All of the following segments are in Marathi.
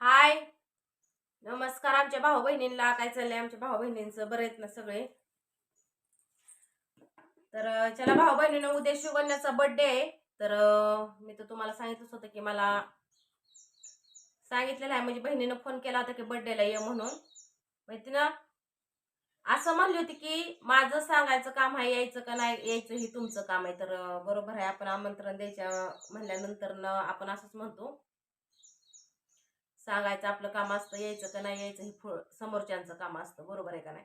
हाय. नमस्कार आमच्या भाऊ बहिणींना काय चाललंय आमच्या भाऊ बहिणींचं बरं आहेत ना सगळे? तर चला भाऊ बहिणीनं उद्या शिवकन्याचा बर्थडे आहे तर मी तर तुम्हाला सांगितलंच होतं की मला सांगितलेलं आहे. म्हणजे बहिणीनं फोन केला होता की बर्थडेला ये म्हणून. माहिती ना? असं म्हणली होती की माझं सांगायचं काम आहे यायचं का नाही यायचं हे तुमचं काम आहे. तर बरोबर आहे. आपण आमंत्रण द्यायच्या म्हणल्यानंतर आपण असंच म्हणतो. सांगायचं आपलं काम असतं यायचं का नाही यायचं हे समोरच्यांचं काम असतं बरोबर आहे का नाही?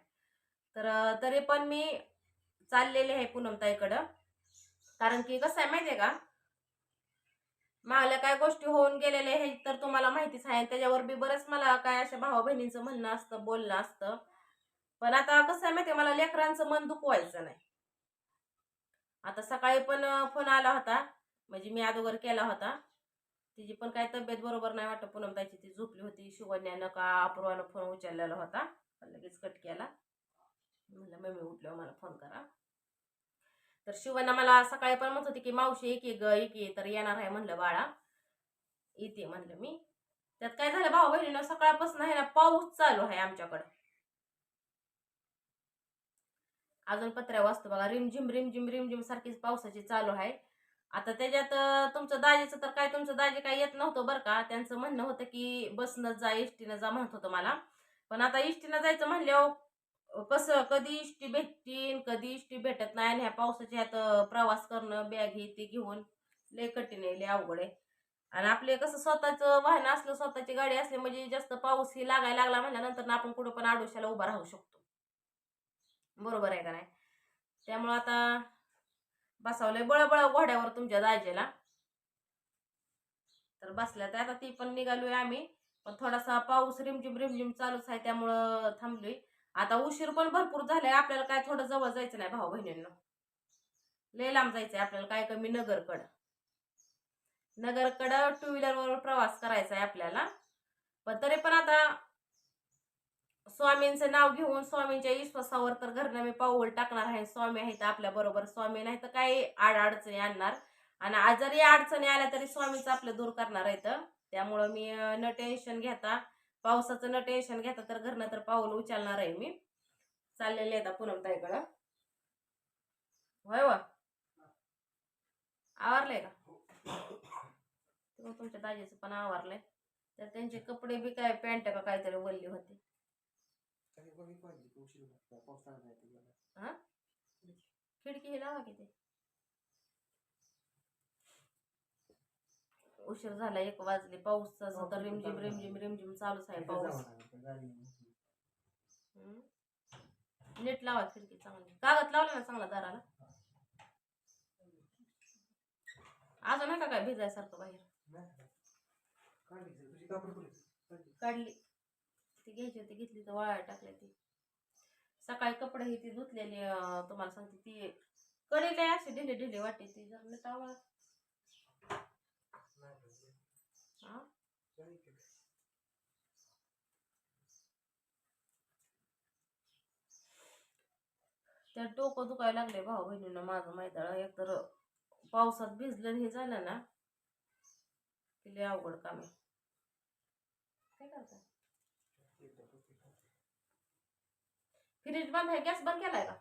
तर तरी पण मी चाललेले आहे पूनमताईकडं कारण की कसं आहे माहिती आहे का? मागल्या काय गोष्टी होऊन गेलेल्या हे तर तुम्हाला माहितीच आहे. त्याच्यावर बी बरंच मला काय अशा भावा बहिणींचं म्हणणं असतं बोलणं असतं. पण आता कसं आहे माहिती आहे मला लेकरांचं मन दुखवायचं नाही. आता सकाळी पण फोन आला होता. म्हणजे मी अगोदर केला होता. तिची पण काय तब्येत बरोबर नाही वाटत. पूनम ताईची ती झोपली होती. शिवण्यानं का अपूर्वानं फोन उचललेला होता. लगेच कट केला. म्हणलं मम्मी उठल्यावर मला फोन करा. तर शिवण्या मला सकाळी पण म्हणत होती की मावशी एक ग एक ये. तर येणार आहे म्हणलं बाळा. येते म्हणलं मी. त्यात काय झालं भाऊ बहिणीनं सकाळपासून आहे ना पाऊस चालू आहे आमच्याकडं. अजून पत्र्या वाचतो बघा. रिमझिम रिमझिम रिमझिम सारखीच पावसाची चालू आहे. आता त्याच्यात तुमचं दाजीचं तर काय तुमचं दाजी काय येत नव्हतं बरं का. त्यांचं म्हणणं होतं की बसनं जा एसटीनं जा म्हणत होतं मला. पण आता एसटीनं जायचं म्हणल्यावर कसं कधी इष्टी भेटतील कधी इष्टी भेटत नाही आणि ह्या पावसाच्या ह्यात प्रवास करणं बॅग हे ते घेऊन लय कठीण आहे लय अवघड आहे. आणि आपले कसं स्वतःचं वाहन असलं स्वतःची गाडी असली म्हणजे जास्त पाऊस ही लागायला लागला म्हणल्यानंतर आपण कुठं पण आडोशाला उभा राहू शकतो. बरोबर आहे का नाही? त्यामुळं आता बसावलंय. बळबळ घोड्यावर तुमच्या दाजेला. तर बसल्या तर आता ती पण निघालोय आम्ही. पण थोडासा पाऊस रिमझिम रिमझिम चालूच आहे त्यामुळं थांबलोय. आता उशीर पण भरपूर झालाय. आपल्याला काय थोडं जवळ जायचं नाही भाऊ बहिणींना. लय लांब जायचंय आपल्याला काय कमी नगरकडं. नगरकडं टू व्हीलरवर प्रवास करायचा आहे आपल्याला. पण तरी पण आता स्वामींचं नाव घेऊन स्वामींच्या विश्वासावर तर घरनं मी पाऊल टाकणार आहे. स्वामी आहेत आपल्या बरोबर. स्वामी नाही तर काही आड अडचणी आणणार. आणि आज जरी अडचणी आल्या तरी स्वामीच आपलं दूर करणार आहेत त्यामुळं मी न टेन्शन घेता पावसाचं न टेन्शन घेता तर घरनं तर पाऊल उचलणार आहे मी. चाललेले आता पूनम ताईकडं. होय वा. आवरलंय का? तुमच्या दाजीचं पण आवरलंय. तर त्यांचे कपडे बी काय पॅन्ट का काहीतरी वल्ली होती. खिडकी हे लावा की ते. उशीर झाला एक वाजले पाऊस तर रिमझिम रिमझिम रिमझिम चालूच आहे पाऊस. नीट लावा खिडकी चांगली. कागद लावला ना चांगला दाराला? अजून आहे का काय भिजायसारखं बाहेर. काढली. ती घ्यायची होती घेतली तर वाळायला टाकली ती सकाळी कपडे ही ती धुतलेली तुम्हाला सांगते ती. कडेला अशी ढिली ढिले वाटते ती जर मी आवळा त्या डोकं दुखायला लागले भाऊ बहिणीनं माझं मैदाळ. एकतर पावसात भिजलं हे झालं ना की लय अवघड काम आहे. काय करता फ्रीज बंद आहे गॅस बंद केलाय का?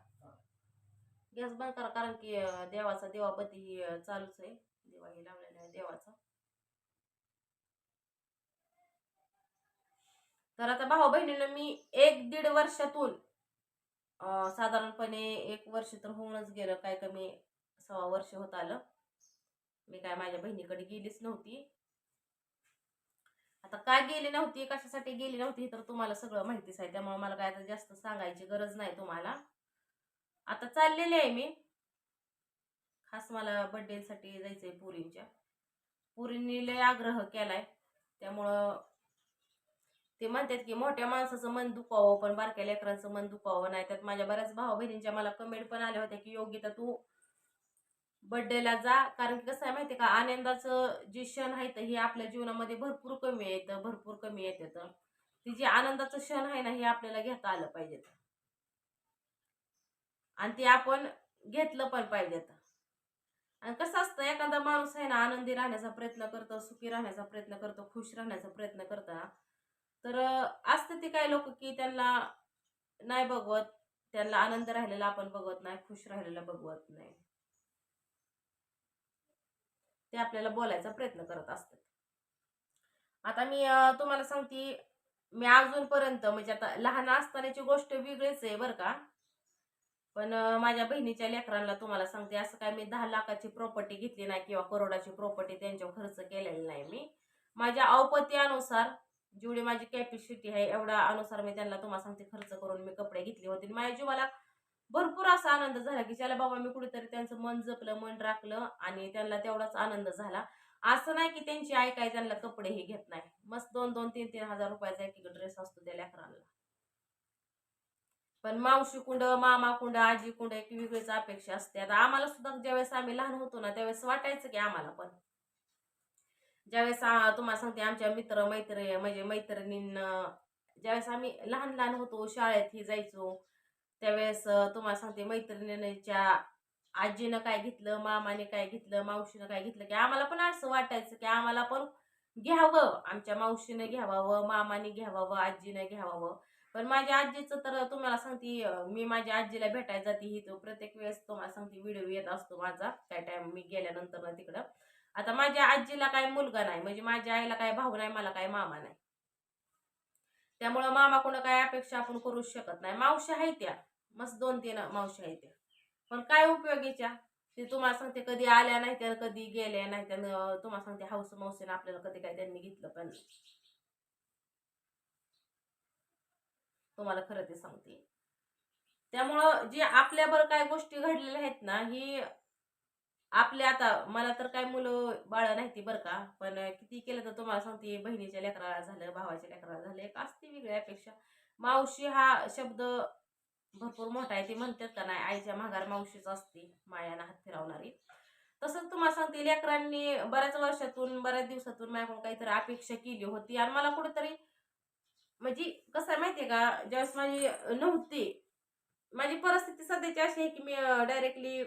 गॅस बंद करा कारण की देवाचा देवापती चालूच आहे. देवा हे लावलेला आहे देवाचा. तर आता भाऊ बहिणीनं मी एक दीड वर्षातून साधारणपणे एक वर्ष तर होऊनच गेलं काय कमी सव्वा वर्ष होत आलं. मी काय माझ्या बहिणीकडे गेलीच नव्हती. आता काय गेली नव्हती कशासाठी गेली नव्हती तर तुम्हाला सगळं माहितीच आहे. त्यामुळे मला काय आता जास्त सांगायची गरज नाही तुम्हाला. आता चाललेली आहे मी. खास मला बर्थडेसाठी जायचंय पुरींच्या. पुरींनी लय आग्रह केलाय. त्यामुळं ते म्हणतात की मोठ्या माणसाचं मन दुखावं पण बारक्या लेकरांचं मन दुखावं. नाही त्यात माझ्या बऱ्याच भाऊ बहिणींच्या मला कमेंट पण आल्या होत्या की योग्यता तू बर्थडेला जा. कारण की कसं आहे माहिती का आनंदाचं जे क्षण आहेत हे आपल्या जीवनामध्ये भरपूर कमी येतं भरपूर कमी येत ती जे आनंदाचं क्षण आहे ना हे आपल्याला घेता आलं पाहिजे आणि ते आपण घेतलं पण पाहिजेत. आणि कसं असतं एखादा माणूस आहे ना आनंदी राहण्याचा प्रयत्न करतो सुखी राहण्याचा प्रयत्न करतो खुश राहण्याचा प्रयत्न करतो. तर असतं ते काही लोक की त्यांना नाही बघवत त्यांना आनंद राहिलेला आपण बघवत नाही खुश राहिलेला बघवत नाही. ते आपल्याला बोलायचा प्रयत्न करत असतात. आता मी तुम्हाला सांगते मी अजूनपर्यंत म्हणजे आता लहान असतानाची गोष्ट वेगळीच आहे बरं का. पण माझ्या बहिणीच्या लेकरांना तुम्हाला सांगते असं काय मी दहा लाखाची प्रॉपर्टी घेतली नाही किंवा करोडाची प्रॉपर्टी त्यांच्यावर खर्च केलेली नाही मी. माझ्या औपत्यानुसार जेवढी माझी कॅपॅसिटी आहे एवढा अनुसार मी त्यांना तुम्हाला सांगते खर्च करून मी कपडे घेतले होते. आणि माझ्या जीवाला भरपूर असा आनंद झाला की चला बाबा मी कुठेतरी त्यांचं मन जपलं मन राखलं आणि त्यांना तेवढाच आनंद झाला. असं नाही की त्यांची आई काय त्यांना कपडेही घेत नाही. मस्त दोन दोन तीन तीन हजार रुपयाचा एक ड्रेस असतो त्या लेकरांना. पण मावशी कुंड मामा कुंड आजी कुंड एक वेगळीच अपेक्षा असते. आता आम्हाला सुद्धा ज्यावेळेस आम्ही लहान होतो ना त्यावेळेस वाटायचं की आम्हाला पण. ज्यावेळेस तुम्हाला सांगते आमच्या मित्र मैत्री म्हणजे मैत्रिणींना ज्यावेळेस आम्ही लहान लहान होतो शाळेत ही जायचो त्यावेळेस तुम्हाला सांगते मैत्रिणीच्या आजीनं काय घेतलं मामाने काय घेतलं मावशीनं काय घेतलं की आम्हाला पण असं वाटायचं की आम्हाला पण घ्यावं. आमच्या मावशीनं घ्यावावं मामाने घ्यावावं आजीनं घ्यावावं पण माझ्या आजीचं तर तुम्हाला सांगते मी माझ्या आजीला भेटायला जाते ही तो प्रत्येक वेळेस तुम्हाला सांगते व्हिडिओ येत असतो माझा काय टाइम मी गेल्यानंतर ना तिकडं. आता माझ्या आजीला काय मुलगा नाही म्हणजे माझ्या आईला काय भाऊ नाही मला काय मामा नाही. त्यामुळं मामाकडून काय अपेक्षा आपण करू शकत नाही. मावशी आहे त्या. मस्त दोन तीन मावशी आहेत त्या. पण काय उपयोगीच्या ते तुम्हाला सांगते कधी आल्या नाही त्या कधी गेल्या नाही त्या तुम्हाला सांगते हाऊस मावशीनं आपल्याला कधी काय त्यांनी घेतलं पण तुम्हाला खरं ते सांगते. त्यामुळं जे आपल्याबरोबर काय गोष्टी घडलेल्या आहेत ना ही आपल्या आता मला तर काय मुलं बाळ नाही ती बरं का पण किती केलं तर तुम्हाला सांगते बहिणीच्या लेकराला झालं भावाच्या लेकराला झालं एक असते वेगळ्या अपेक्षा. मावशी हा शब्द भरपूर मोठा आहे ते म्हणतात का नाही आईच्या माघार मावशीच असते मायानं हात फिरवणारी. तसंच तुम्हाला सांगते लेकरांनी बऱ्याच वर्षातून बऱ्याच दिवसातून माझ्याकडून काहीतरी अपेक्षा केली होती. आणि मला कुठेतरी म्हणजे कसं आहे माहितीये का ज्यावेळेस माझी नव्हती माझी परिस्थिती सध्याची अशी आहे की मी डायरेक्टली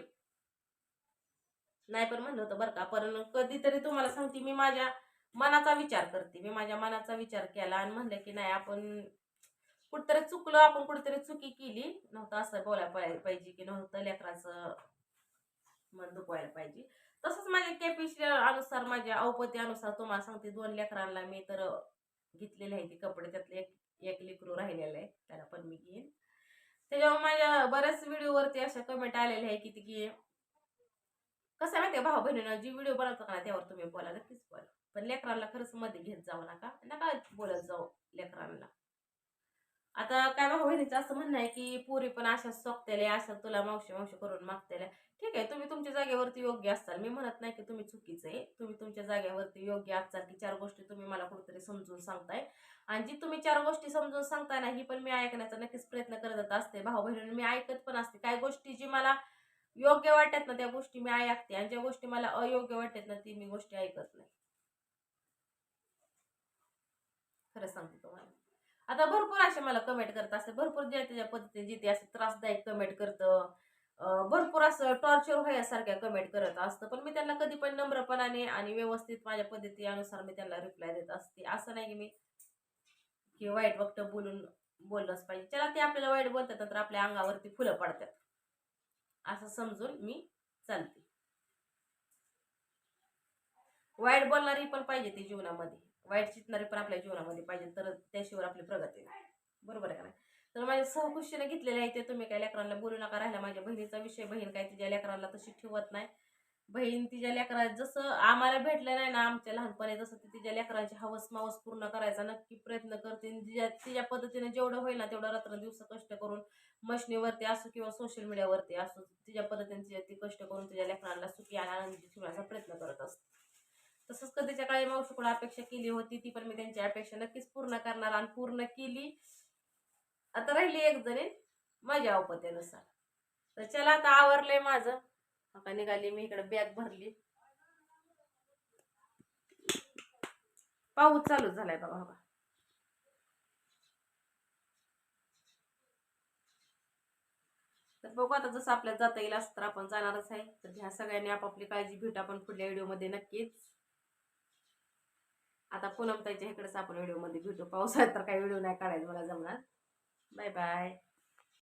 नाही पण म्हणलं होतं बरं का. पण कधीतरी तुम्हाला सांगते मी माझ्या मनाचा विचार करते. मी माझ्या मनाचा विचार केला आणि म्हणलं की नाही आपण कुठतरी चुकलो आपण कुठतरी चुकी केली. नव्हतं असं बोलायला पाहिजे की नव्हतं लेकराचं मन दुखवायला पाहिजे. तसंच माझ्या कॅपॅसिटी अनुसार माझ्या अवपती अनुसार तुम्हाला सांगते दोन लेकरांना मी तर घेतलेले आहे ते कपडे. त्यातले एक एक लेकरू राहिलेलं आहे त्याला पण मी घेईन. त्याच्यावर माझ्या बऱ्याच व्हिडिओवरती अशा कमेंट आलेल्या आहे की ती की कसं आहे माहिती भाऊ बहिणीनं जी व्हिडिओ बनवतो का ना त्यावर तुम्ही बोला नक्कीच बोला. पण लेकरांना खरंच मध्ये घेत जाऊ नका नका बोलत जाऊ लेकरांना. आता काय भाऊ बहिणीचं असं म्हणणं आहे की पुरी पण अशा सोकतेल्या अशा तुला मावशी मावशी करून मागतेल्या ठीक आहे तुम्ही तुमच्या जागेवरती योग्य असाल. मी म्हणत नाही की तुम्ही चुकीचं आहे. तुम्ही तुमच्या जागेवरती योग्य असाल की चार गोष्टी तुम्ही मला कुठेतरी समजून सांगताय. आणि जी तुम्ही चार गोष्टी समजून सांगताय ना ही पण मी ऐकण्याचा नक्कीच प्रयत्न करत असते. भाऊ बहिणी मी ऐकत पण असते. काही गोष्टी जी मला योग्य वाटतात ना त्या गोष्टी मी ऐकते. आणि ज्या गोष्टी मला अयोग्य वाटत ना ती मी गोष्टी ऐकत नाही. खरं सांगते तुम्हाला. आता भरपूर असे मला कमेंट करत असते भरपूर ज्या त्याच्या पद्धतीने जिथे असं त्रासदायक कमेंट करतं. भरपूर असं टॉर्चर व्हायसारख्या कमेंट करत असतं. पण मी त्यांना कधी पण नम्रपणाने आणि व्यवस्थित माझ्या पद्धतीनुसार मी त्यांना रिप्लाय देत असते. असं नाही की मी की वाईट वक्त बोलून बोललंच पाहिजे. चला ते आपल्याला वाईट बोलतात तर आपल्या अंगावरती फुलं पडतात. असं समजून मी चालते. वाईट बोलणारी पण पाहिजे ती जीवनामध्ये. वाईट चितणारी पण आपल्या जीवनामध्ये पाहिजे तर त्याशिवाय आपली प्रगती नाही. बरोबर आहे का नाही? तर माझ्या सहकुशीने घेतलेले आहे ते तुम्ही काय लेकरांना बोलू नका राहिला माझ्या बहिणीचा विषय बहीण काय तिच्या लेकरांना तशी ठेवत नाही. बहीण तिच्या लेकरा जसं आम्हाला भेटलं नाही ना आमच्या लहानपणी जसं ती तिच्या लेकरांची हवस मावस पूर्ण करायचा नक्की प्रयत्न करते. आणि तिच्या तिच्या पद्धतीने जेवढं होईल ना तेवढं रात्र दिवस कष्ट करून मशनीवरती असो किंवा सोशल मीडियावरती असो तिच्या पद्धतीने तिच्या ती कष्ट करून तिच्या लेकरांना सुखी आणि आनंदी ठेवण्याचा प्रयत्न करत असते. तसंच कधीच्या काळी मावशीकडून अपेक्षा केली होती ती पण मी त्यांची अपेक्षा नक्कीच पूर्ण करणार आणि पूर्ण केली. आता राहिली एक जणी माझ्या अवपत्यानुसार. तर चला आता आवरलंय माझं. आता निघाली मी इकडे बॅग भरली. पाऊस चालू झालाय बाबा बाबा तर बघू आता जसं आपल्याला जाता येईल असं तर आपण जाणारच आहे. तर ह्या सगळ्यांनी आपापली काळजी भेट आपण पुढल्या व्हिडिओमध्ये नक्कीच आता पूनम ताईच्या इकडेच आपण व्हिडिओमध्ये भेटू. पावसाळ्यात तर काही व्हिडिओ नाही काढायला मला जमणार. Bye bye